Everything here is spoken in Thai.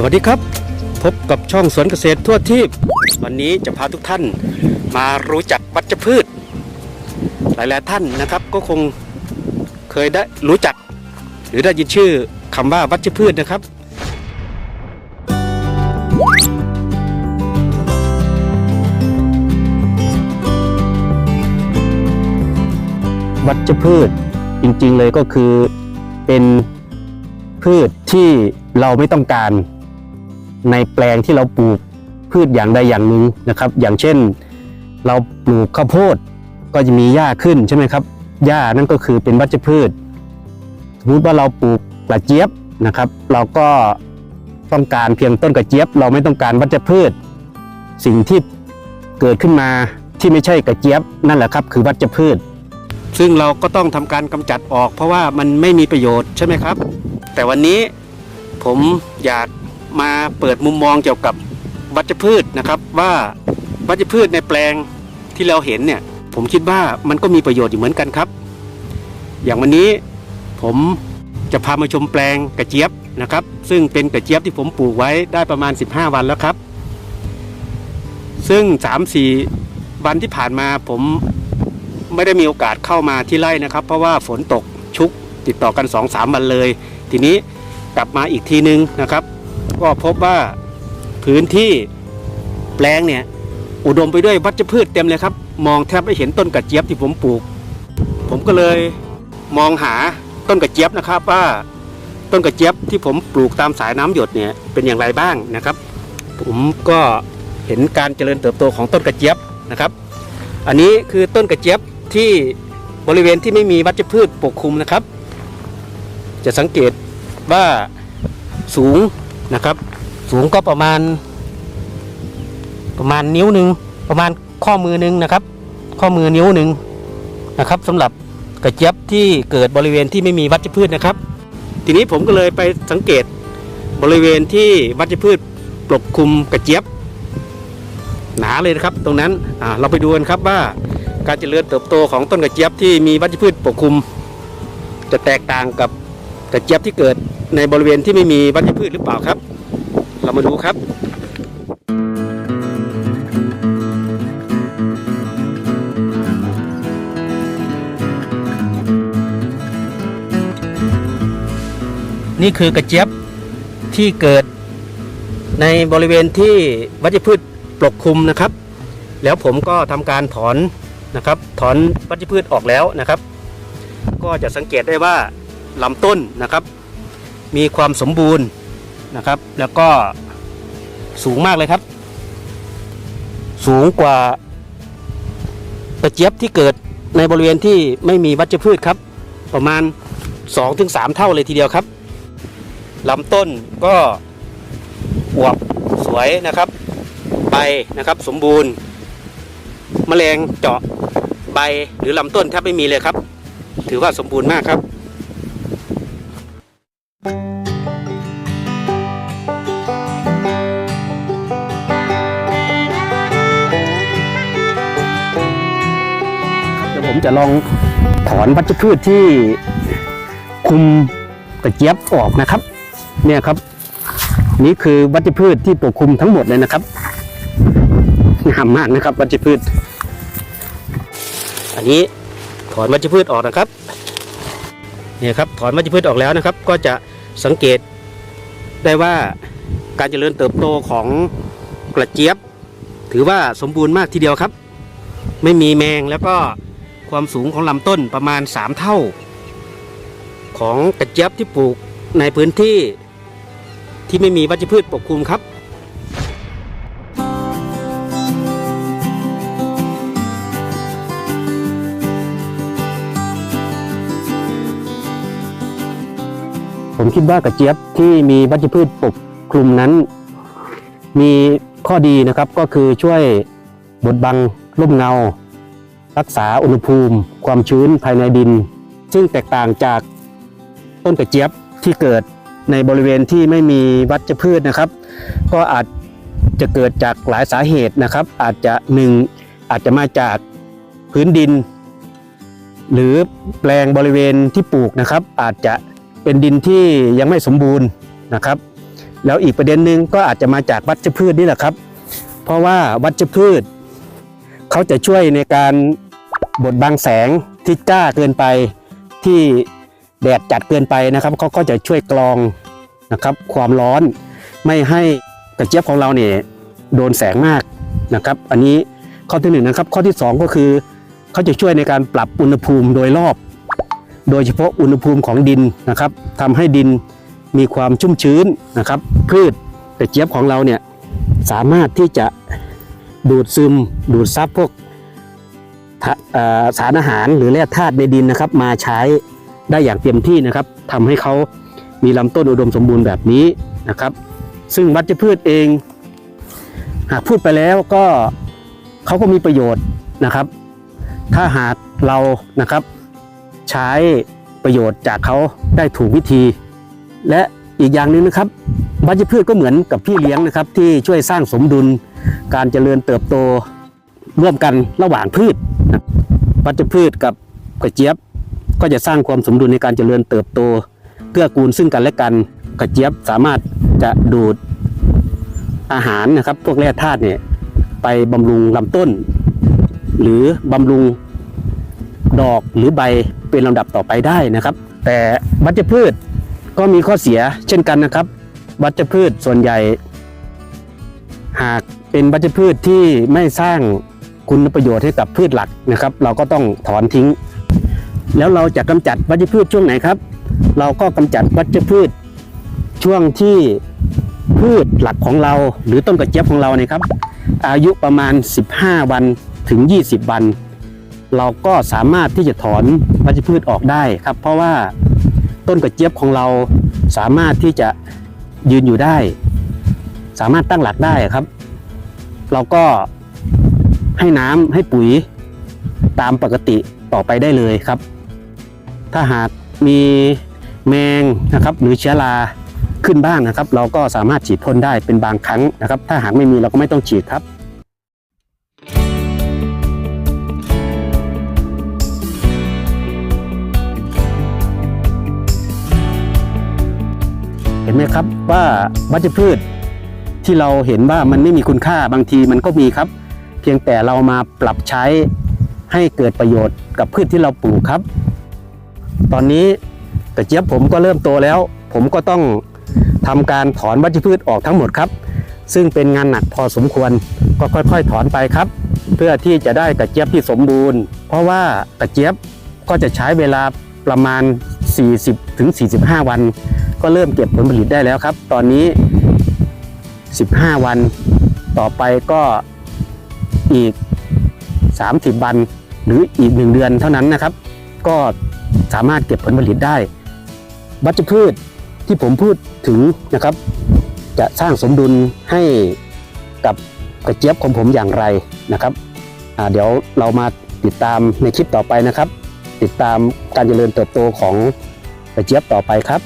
สวัสดีครับ พบกับช่องสวนเกษตรทั่วทีปวันนี้จะพาทุกท่านมารู้จักวัชพืช หลายๆท่านนะครับก็คงเคยได้รู้จัก หรือได้ยินชื่อคำว่าวัชพืชนะครับ วัชพืชจริงๆเลยก็คือเป็นพืชที่เราไม่ต้องการ ในแปลงที่เราปลูกพืชอย่างใดอย่างหนึ่งนะครับ อย่างเช่น เราปลูกข้าวโพดก็จะมีหญ้าขึ้นใช่ไหมครับหญ้านั่นก็คือเป็นวัชพืชสมมติว่าเราปลูกกระเจี๊ยบนะครับ เราก็ต้องการเพียงต้นกระเจี๊ยบ เราไม่ต้องการวัชพืช สิ่งที่เกิดขึ้นมาที่ไม่ใช่กระเจี๊ยบนั่นแหละครับ คือวัชพืช ซึ่งเราก็ต้องทำการกำจัดออก เพราะว่ามันไม่มีประโยชน์ใช่ไหมครับ แต่วันนี้ผมอยาก มาเปิดมุมมองเกี่ยวกับวัชพืชนะครับว่าวัชพืชในแปลงที่เราเห็นเนี่ยผมคิดว่ามันก็มีประโยชน์อยู่เหมือนกันครับ อย่างวันนี้ผมจะพามาชมแปลงกระเจี๊ยบนะครับ ซึ่งเป็นกระเจี๊ยบที่ผมปลูกไว้ได้ประมาณ 15 วันแล้วครับ ซึ่ง 3-4 วันที่ผ่านมาผมไม่ได้มีโอกาสเข้ามาที่ไร่นะครับ เพราะว่าฝนตกชุกติดต่อกัน 2-3 วันเลย ทีนี้กลับมาอีกทีนึงนะครับ ก็พบว่าพื้นที่แปลงเนี่ย อุดมไปด้วยวัชพืชเต็มเลยครับ มองแทบไม่เห็นต้นกระเจี๊ยบที่ผมปลูก ผมก็เลยมองหาต้นกระเจี๊ยบนะครับว่าต้นกระเจี๊ยบที่ผมปลูกตามสายน้ำหยดเนี่ยเป็นอย่างไรบ้างนะครับ ผมก็เห็นการเจริญเติบโตของต้นกระเจี๊ยบนะครับ อันนี้คือต้นกระเจี๊ยบที่บริเวณที่ไม่มีวัชพืชปกคลุมนะครับ จะสังเกตว่าสูง นะครับ สูงก็ประมาณ ประมาณนิ้วหนึ่งประมาณข้อมือหนึ่งนะครับ ข้อมือนิ้วหนึ่งนะครับสำหรับกระเจี๊ยบที่เกิดบริเวณที่ไม่มีวัชพืชนะครับ ทีนี้ผมก็เลยไปสังเกตบริเวณที่วัชพืชปกคลุมกระเจี๊ยบ หนาเลยนะครับ ตรงนั้นเราไปดูกันครับว่าการเจริญเติบโตของต้นกระเจี๊ยบที่มีวัชพืชปกคลุม จะแตกต่างกับกระเจี๊ยบที่เกิด ในบริเวณที่ไม่มีวัชพืชหรือเปล่าครับ เรามาดูครับนี่คือกระเจี๊ยบที่เกิดในบริเวณที่วัชพืชปกคลุมนะครับ แล้วผมก็ทำการถอนนะครับ ถอนวัชพืชออกแล้วนะครับ ก็จะสังเกตได้ว่าลำต้นนะครับ มีความสมบูรณ์นะครับ แล้วก็สูงมากเลยครับ สูงกว่ากระเจี๊ยบที่เกิดในบริเวณที่ไม่มีวัชพืชครับ ประมาณ 2-3 เท่าเลยทีเดียวครับลำต้นก็อวบสวยนะครับใบนะครับสมบูรณ์แมลงเจาะใบหรือลำต้นแทบไม่มีเลยครับ ถือว่าสมบูรณ์มากครับ จะลองถอนวัชพืชที่คุมกระเจี๊ยบออกนะครับ เนี่ยครับ นี่คือวัชพืชที่ปกคลุมทั้งหมดเลยนะครับงามมากนะครับ วัชพืช อันนี้ถอนวัชพืชออกนะครับเนี่ยครับถอนวัชพืชออกแล้วนะครับ ก็จะสังเกตได้ว่าการเจริญเติบโตของกระเจี๊ยบ ถือว่าสมบูรณ์มากทีเดียวครับ ไม่มีแมงแล้วก็ ความสูงของลำต้นประมาณ 3 เท่า ของกระเจี๊ยบที่ปลูกในพื้นที่ที่ไม่มีวัชพืชปกคลุมครับผมคิดว่ากระเจี๊ยบที่มีวัชพืชปกคลุมนั้น มีข้อดีนะครับก็คือช่วยบดบังร่มเงา รักษาอุณหภูมิ ความชื้นภายในดิน ซึ่งแตกต่างจากต้นกระเจี๊ยบที่เกิดในบริเวณที่ไม่มีวัชพืชนะครับ ก็อาจจะเกิดจากหลายสาเหตุนะครับ อาจจะหนึ่งอาจจะมาจากพื้นดิน หรือแปลงบริเวณที่ปลูกนะครับ อาจจะเป็นดินที่ยังไม่สมบูรณ์นะครับ แล้วอีกประเด็นหนึ่งก็อาจจะมาจากวัชพืชนี่แหละครับ เพราะว่าวัชพืช เขาจะช่วยในการ บดบังแสงที่จ้าเกินไปที่แดดจัดเกินไปนะครับเขาก็จะช่วยกรองนะครับ ความร้อนไม่ให้กระเจี๊ยบของเราเนี่ยโดนแสงมากนะครับ อันนี้ข้อที่หนึ่งนะครับ ข้อที่สองก็คือเขาจะช่วยในการปรับอุณหภูมิโดยรอบ โดยเฉพาะอุณหภูมิของดินนะครับทำให้ดินมีความชุ่มชื้นนะครับพืชกระเจี๊ยบของเราเนี่ยสามารถที่จะดูดซึมดูดซับพวก สารอาหารหรือแร่ธาตุในดินนะครับ มาใช้ได้อย่างเต็มที่นะครับทำให้เขามีลำต้นอุดมสมบูรณ์แบบนี้นะครับ ซึ่งวัชพืชเอง หากพูดไปแล้วก็เขาก็มีประโยชน์นะครับ ถ้าหากเรานะครับใช้ประโยชน์จากเขาได้ถูกวิธี และอีกอย่างหนึ่งนะครับวัชพืชก็เหมือนกับพี่เลี้ยงนะครับ ที่ช่วยสร้างสมดุลการเจริญเติบโตร่วมกันระหว่างพืช นะวัชพืชกับกระเจี๊ยบ ก็จะสร้างความสมดุลในการเจริญเติบโตเกื้อกูลซึ่งกันและกันกระเจี๊ยบสามารถจะดูดอาหารนะครับ พวกแร่ธาตุเนี่ยไปบำรุงลำต้น หรือบำรุงดอกหรือใบเป็นลำดับต่อไปได้นะครับ แต่วัชพืชก็มีข้อเสียเช่นกันนะครับ วัชพืชส่วนใหญ่ หากเป็นวัชพืชที่ไม่สร้าง คุณประโยชน์ให้กับพืชหลักนะครับ เราก็ต้องถอนทิ้ง แล้วเราจะกำจัดวัชพืชช่วงไหนครับ เราก็กำจัดวัชพืชช่วงที่พืชหลักของเรา หรือต้นกระเจี๊ยบของเราเนี่ยครับ อายุประมาณ 15 วันถึง 20 วัน เราก็สามารถที่จะถอนวัชพืชออกได้ครับ เพราะว่าต้นกระเจี๊ยบของเราสามารถที่จะยืนอยู่ได้ สามารถตั้งหลักได้ครับ เราก็ ให้น้ำให้ปุ๋ยตามปกติต่อไปได้เลยครับ ถ้าหากมีแมงนะครับ หรือเชื้อราขึ้นบ้างนะครับ เราก็สามารถฉีดพ่นได้เป็นบางครั้งนะครับ ถ้าหากไม่มีเราก็ไม่ต้องฉีดครับเห็นไหมครับว่าวัชพืชที่เราเห็นว่ามันไม่มีคุณค่าบางทีมันก็มีครับ เพียงแต่เรามาปรับใช้ให้เกิดประโยชน์กับพืชที่เราปลูกครับ ตอนนี้กระเจี๊ยบผมก็เริ่มโตแล้ว ผมก็ต้องทำการถอนวัชพืชออกทั้งหมดครับ ซึ่งเป็นงานหนักพอสมควรก็ค่อย ๆ ถอนไปครับ เพื่อที่จะได้กระเจี๊ยบที่สมบูรณ์ เพราะว่ากระเจี๊ยบก็จะใช้เวลาประมาณ 40ถึง45 วัน ก็เริ่มเก็บผลผลิตได้แล้วครับ ตอนนี้ 15 วันต่อไปก็ อีก 30 วันหรืออีก 1 เดือนเท่านั้นนะครับ ก็สามารถเก็บผลผลิตได้ วัชพืชที่ผมพูดถึงนะครับ จะสร้างสมดุลให้กับกระเจี๊ยบของผมอย่างไรนะครับเดี๋ยวเรามาติดตามในคลิปต่อไปนะครับ ติดตามการเจริญเติบโตของกระเจี๊ยบต่อไปครับ